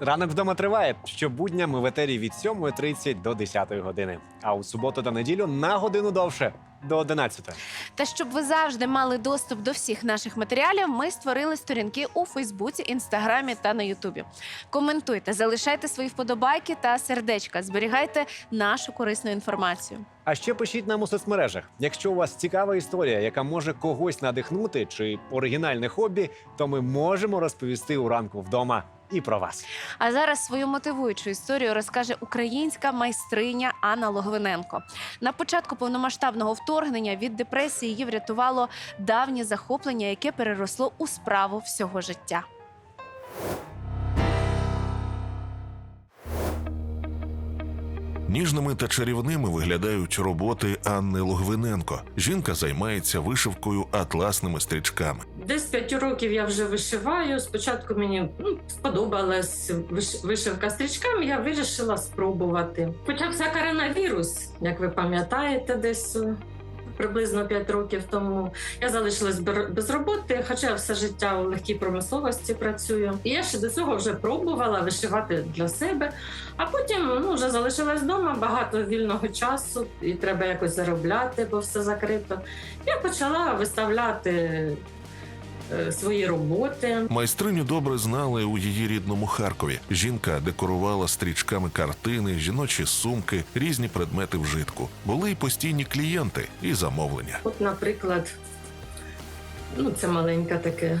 Ранок вдома триває. Щобудня ми в етері від 7.30 до 10 години. А у суботу та неділю на годину довше до 11. Та щоб ви завжди мали доступ до всіх наших матеріалів, ми створили сторінки у Фейсбуці, Інстаграмі та на Ютубі. Коментуйте, залишайте свої вподобайки та сердечка, зберігайте нашу корисну інформацію. А ще пишіть нам у соцмережах. Якщо у вас цікава історія, яка може когось надихнути, чи оригінальне хобі, то ми можемо розповісти у ранку вдома і про вас. А зараз свою мотивуючу історію розкаже українська майстриня Анна Логвиненко. На початку повномасштабного вторгнення від депресії її врятувало давнє захоплення, яке переросло у справу всього життя. Ніжними та чарівними виглядають роботи Анни Логвиненко. Жінка займається вишивкою атласними стрічками. Десь 5 років я вже вишиваю. Спочатку мені ну, сподобалась виш- вишивка стрічками, я вирішила спробувати. Почався коронавірус, як ви пам'ятаєте, десь е, приблизно 5 років тому. Я залишилась без роботи, хоча все життя у легкій промисловості працюю. І я ще до цього вже пробувала вишивати для себе, а потім ну, вже залишилась вдома, багато вільного часу, і треба якось заробляти, бо все закрито. Я почала виставляти свої роботи. Майстриню добре знали у її рідному Харкові. Жінка декорувала стрічками картини, жіночі сумки, різні предмети вжитку. Були й постійні клієнти і замовлення. От, наприклад, ну це маленьке таке.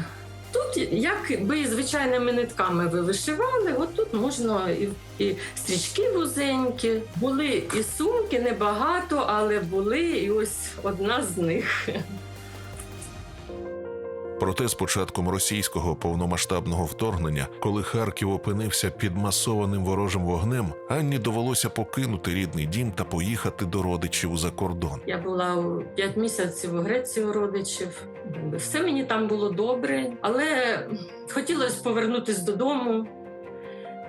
Тут, як би звичайними нитками ви вишивали, от тут можна і, і стрічки вузенькі. Були і сумки, небагато, але були і ось одна з них. Проте з початком російського повномасштабного вторгнення, коли Харків опинився під масованим ворожим вогнем, Анні довелося покинути рідний дім та поїхати до родичів за кордон. Я була 5 місяців у Греції у родичів. Все мені там було добре, але хотілося повернутися додому.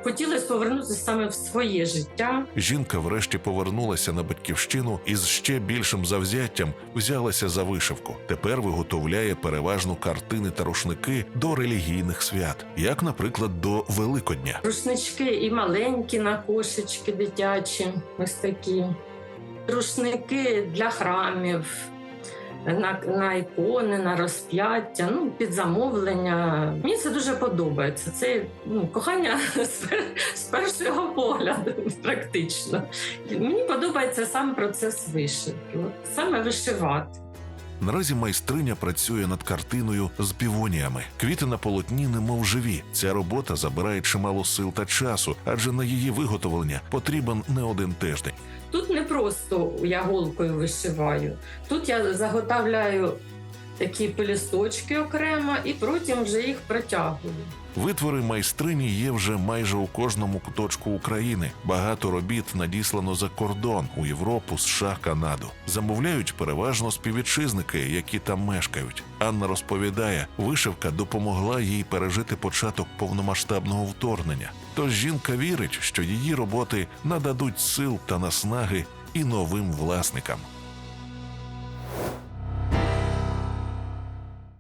Хотілося повернутися саме в своє життя. Жінка врешті повернулася на батьківщину і з ще більшим завзяттям взялася за вишивку. Тепер виготовляє переважно картини та рушники до релігійних свят, як, наприклад, до Великодня. Рушнички і маленькі на кошечки дитячі, ось такі. Рушники для храмів, на, на ікони, на розп'яття, ну, під замовлення. Мені це дуже подобається. Це ну, кохання з, першого погляду, практично. Мені подобається сам процес вишивки, саме вишивати. Наразі майстриня працює над картиною з півоніями. Квіти на полотні немов живі. Ця робота забирає чимало сил та часу, адже на її виготовлення потрібен не один тиждень. Тут не просто я голкою вишиваю. Тут я заготовляю такі пелісточки окремо і потім вже їх протягую. Витвори майстрині є вже майже у кожному куточку України. Багато робіт надіслано за кордон у Європу, США, Канаду. Замовляють переважно співвітчизники, які там мешкають. Анна розповідає, вишивка допомогла їй пережити початок повномасштабного вторгнення. Тож жінка вірить, що її роботи нададуть сил та наснаги і новим власникам.